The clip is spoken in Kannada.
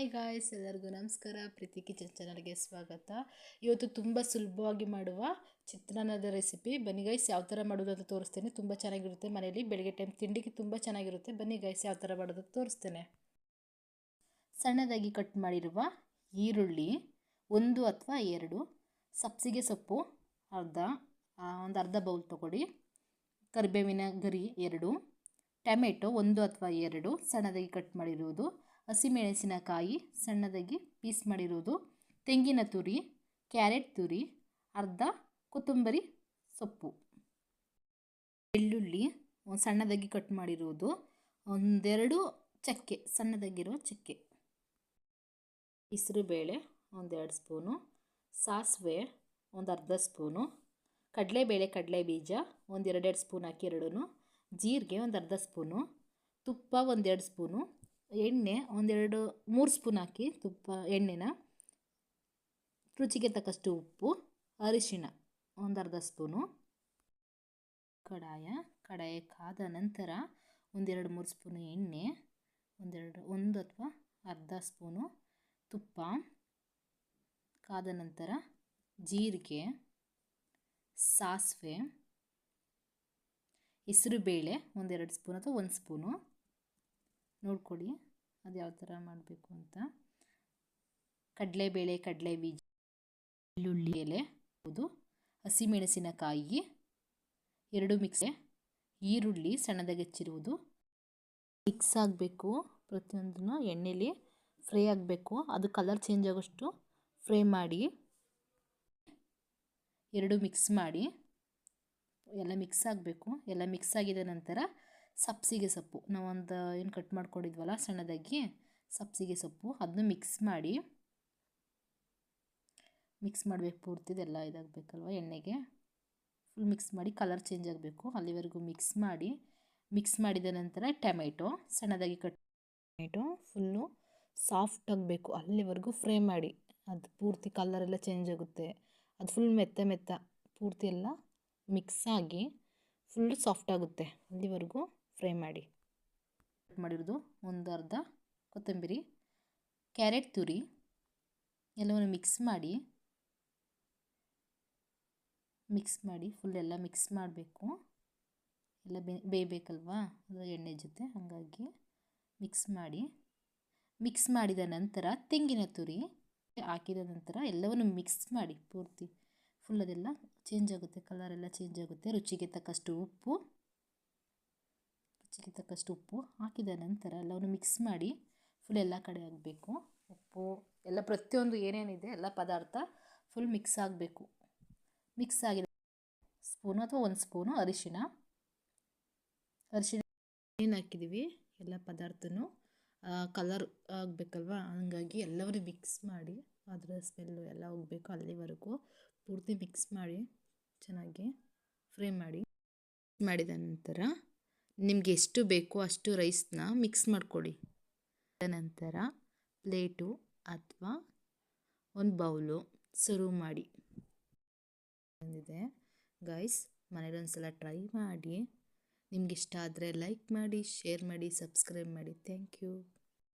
ಹಾಯ್ ಗಾಯ್ಸ್ ಎಲ್ಲರಿಗೂ ನಮಸ್ಕಾರ. ಪ್ರೀತಿ ಕಿಚನ್ ಚಾನಲ್ಗೆ ಸ್ವಾಗತ. ಇವತ್ತು ತುಂಬ ಸುಲಭವಾಗಿ ಮಾಡುವ ಚಿತ್ರಾನ್ನದ ರೆಸಿಪಿ ಬನ್ನಿ ಗೈಸ್ ಯಾವ ಥರ ಮಾಡೋದು ಅಂತ ತೋರಿಸ್ತೇನೆ. ತುಂಬ ಚೆನ್ನಾಗಿರುತ್ತೆ ಮನೆಯಲ್ಲಿ. ಬೆಳಗ್ಗೆ ಟೈಮ್ ತಿಂಡಿಗೆ ತುಂಬ ಚೆನ್ನಾಗಿರುತ್ತೆ. ಬನ್ನಿ ಗೈಸ್ ಯಾವ ಥರ ಮಾಡೋದು ತೋರಿಸ್ತೇನೆ. ಸಣ್ಣದಾಗಿ ಕಟ್ ಮಾಡಿರುವ ಈರುಳ್ಳಿ, ಒಂದು ಅಥವಾ ಎರಡು. ಸಬ್ಸಿಗೆ ಸೊಪ್ಪು, ಅರ್ಧ. ಒಂದು ಅರ್ಧ ಬೌಲ್ ತೊಗೊಳ್ಳಿ. ಕರಿಬೇವಿನ ಗರಿ ಎರಡು. ಟೊಮೆಟೊ ಒಂದು ಅಥವಾ ಎರಡು. ಸಣ್ಣದಾಗಿ ಕಟ್ ಮಾಡಿರುವುದು. ಹಸಿಮೆಣಸಿನಕಾಯಿ ಸಣ್ಣದಾಗಿ ಪೀಸ್ ಮಾಡಿರೋದು. ತೆಂಗಿನ ತುರಿ, ಕ್ಯಾರೆಟ್ ತುರಿ, ಅರ್ಧ ಕೊತ್ತಂಬರಿ ಸೊಪ್ಪು. ಬೆಳ್ಳುಳ್ಳಿ ಸಣ್ಣದಾಗಿ ಕಟ್ ಮಾಡಿರೋದು. ಒಂದೆರಡು ಚಕ್ಕೆ, ಸಣ್ಣದಾಗಿರೋ ಚಕ್ಕೆ. ಹೆಸರುಬೇಳೆ ಒಂದೆರಡು ಸ್ಪೂನು. ಸಾಸಿವೆ ಒಂದು ಅರ್ಧ ಸ್ಪೂನು. ಕಡಲೆಬೇಳೆ ಕಡಲೆ ಬೀಜ ಒಂದೆರಡೆರಡು ಸ್ಪೂನ್ ಹಾಕಿ ಎರಡೂ ಜೀರಿಗೆ ಒಂದು ಅರ್ಧ ಸ್ಪೂನು. ತುಪ್ಪ ಒಂದೆರಡು ಸ್ಪೂನು. ಎಣ್ಣೆ, ಒಂದೆರಡು ಮೂರು ಸ್ಪೂನ್ ಹಾಕಿ ತುಪ್ಪ, ಎಣ್ಣೆನ. ರುಚಿಗೆ ತಕ್ಕಷ್ಟು ಉಪ್ಪು, ಅರಿಶಿಣ, ಒಂದು ಅರ್ಧ ಸ್ಪೂನು. ಕಡಾಯ ಕಡಾಯ ಕಾದ ನಂತರ ಒಂದೆರಡು ಮೂರು ಸ್ಪೂನು ಎಣ್ಣೆ, ಒಂದೆರಡು, ಒಂದು ಅಥವಾ ಅರ್ಧ ಸ್ಪೂನು ತುಪ್ಪ. ಕಾದ ನಂತರ ಜೀರಿಗೆ, ಸಾಸಿವೆ, ಹೆಸರು ಬೇಳೆ ಒಂದೆರಡು ಸ್ಪೂನ್ ಅಥವಾ ಒಂದು ಸ್ಪೂನು. ನೋಡ್ಕೊಳ್ಳಿ ಅದು ಯಾವ ಥರ ಮಾಡಬೇಕು ಅಂತ. ಕಡಲೆಬೇಳೆ ಕಡಲೆ ಬೀಜ ಬೆಳ್ಳುಳ್ಳಿ ಎಲೆ, ಹೌದು. ಹಸಿಮೆಣಸಿನಕಾಯಿ, ಎರಡು ಮಿಕ್ಸೆ ಈರುಳ್ಳಿ ಸಣ್ಣದಾಗಿ ಹೆಚ್ಚಿರುವುದು. ಮಿಕ್ಸ್ ಆಗಬೇಕು. ಪ್ರತಿಯೊಂದನ್ನು ಎಣ್ಣೆಲಿ ಫ್ರೈ ಆಗಬೇಕು. ಅದು ಕಲರ್ ಚೇಂಜ್ ಆಗೋಷ್ಟು ಫ್ರೈ ಮಾಡಿ ಎರಡು ಮಿಕ್ಸ್ ಮಾಡಿ. ಎಲ್ಲ ಮಿಕ್ಸ್ ಆಗಬೇಕು. ಎಲ್ಲ ಮಿಕ್ಸ್ ಆಗಿದ ನಂತರ ಸಬ್ಸಿಗೆ ಸೊಪ್ಪು. ನಾವೊಂದು ಏನು ಕಟ್ ಮಾಡ್ಕೊಂಡಿದ್ವಲ್ಲ ಸಣ್ಣದಾಗಿ ಸಬ್ಸಿಗೆ ಸೊಪ್ಪು. ಅದನ್ನ ಮಿಕ್ಸ್ ಮಾಡಿ ಮಿಕ್ಸ್ ಮಾಡಬೇಕು ಪೂರ್ತಿದೆಲ್ಲ ಇದಾಗಬೇಕಲ್ವ ಎಣ್ಣೆಗೆ. ಫುಲ್ ಮಿಕ್ಸ್ ಮಾಡಿ ಕಲರ್ ಚೇಂಜ್ ಆಗಬೇಕು. ಅಲ್ಲಿವರೆಗೂ ಮಿಕ್ಸ್ ಮಾಡಿ ಮಿಕ್ಸ್ ಮಾಡಿದ ನಂತರ ಟೊಮೆಟೊ, ಸಣ್ಣದಾಗಿ ಕಟ್ ಟೊಮೆಟೊ ಫುಲ್ಲು ಸಾಫ್ಟ್ ಆಗಬೇಕು. ಅಲ್ಲಿವರೆಗೂ ಫ್ರೈ ಮಾಡಿ, ಅದು ಪೂರ್ತಿ ಕಲರೆಲ್ಲ ಚೇಂಜ್ ಆಗುತ್ತೆ. ಅದು ಫುಲ್ ಮೆತ್ತ ಮೆತ್ತ ಪೂರ್ತಿ ಎಲ್ಲ ಮಿಕ್ಸ್ ಆಗಿ ಫುಲ್ ಸಾಫ್ಟ್ ಆಗುತ್ತೆ ಅಲ್ಲಿವರೆಗೂ. ಫ್ರೈ ಮಾಡಿ. ಮಾಡಿರೋದು ಒಂದು ಅರ್ಧ ಕೊತ್ತಂಬರಿ, ಕ್ಯಾರೆಟ್ ತುರಿ, ಎಲ್ಲವನ್ನು ಮಿಕ್ಸ್ ಮಾಡಿ. ಮಿಕ್ಸ್ ಮಾಡಿ ಫುಲ್ ಎಲ್ಲ ಮಿಕ್ಸ್ ಮಾಡಬೇಕು. ಎಲ್ಲ ಬೇಯಬೇಕಲ್ವಾ? ಅದು ಎಣ್ಣೆ ಜೊತೆ, ಹಾಗಾಗಿ ಮಿಕ್ಸ್ ಮಾಡಿ. ಮಿಕ್ಸ್ ಮಾಡಿದ ನಂತರ ತೆಂಗಿನ ತುರಿ ಹಾಕಿದ ನಂತರ ಎಲ್ಲವನ್ನು ಮಿಕ್ಸ್ ಮಾಡಿ ಪೂರ್ತಿ. ಫುಲ್ ಅದೆಲ್ಲ ಚೇಂಜ್ ಆಗುತ್ತೆ ಕಲರ್ ಎಲ್ಲ ಚೇಂಜ್ ಆಗುತ್ತೆ, ರುಚಿಗೆ ತಕ್ಕಷ್ಟು ಉಪ್ಪು. ರುಚಿಗೆ ತಕ್ಕಷ್ಟು ಉಪ್ಪು ಹಾಕಿದ ನಂತರ ಎಲ್ಲವನ್ನು ಮಿಕ್ಸ್ ಮಾಡಿ ಫುಲ್ ಎಲ್ಲ ಕಡೆ ಆಗಬೇಕು ಉಪ್ಪು ಎಲ್ಲ ಪ್ರತಿಯೊಂದು ಏನೇನಿದೆ ಎಲ್ಲ ಪದಾರ್ಥ ಫುಲ್ ಮಿಕ್ಸ್ ಆಗಬೇಕು ಮಿಕ್ಸ್ ಆಗಿದೆ ಸ್ಪೂನು ಅಥವಾ ಒಂದು ಸ್ಪೂನು ಅರಿಶಿನ ಅರಿಶಿನ ಏನು ಹಾಕಿದ್ದೀವಿ ಎಲ್ಲ ಪದಾರ್ಥನೂ ಕಲರ್ ಆಗಬೇಕಲ್ವಾ? ಹಾಗಾಗಿ ಎಲ್ಲವನ್ನೂ ಮಿಕ್ಸ್ ಮಾಡಿ ಅದರ ಸ್ಮೆಲ್ಲು ಎಲ್ಲ ಹೋಗಬೇಕು ಅಲ್ಲಿವರೆಗೂ. ಪೂರ್ತಿ ಮಿಕ್ಸ್ ಮಾಡಿ ಚೆನ್ನಾಗಿ ಫ್ರೈ ಮಾಡಿ. ಮಾಡಿದ ನಂತರ ನಿಮಗೆ ಎಷ್ಟು ಬೇಕೋ ಅಷ್ಟು ರೈಸ್ನ ಮಿಕ್ಸ್ ಮಾಡಿಕೊಡಿ. ನಂತರ ಪ್ಲೇಟು ಅಥವಾ ಒಂದು ಬೌಲು ಸರ್ವ್ ಮಾಡಿ. ಬಂದಿದೆ. ಗೈಸ್ ಒಂದು ಸಲ ಟ್ರೈ ಮಾಡಿ. ನಿಮ್ಗೆ ಇಷ್ಟ ಆದರೆ ಲೈಕ್ ಮಾಡಿ ಶೇರ್ ಮಾಡಿ ಸಬ್ಸ್ಕ್ರೈಬ್ ಮಾಡಿ. Thank you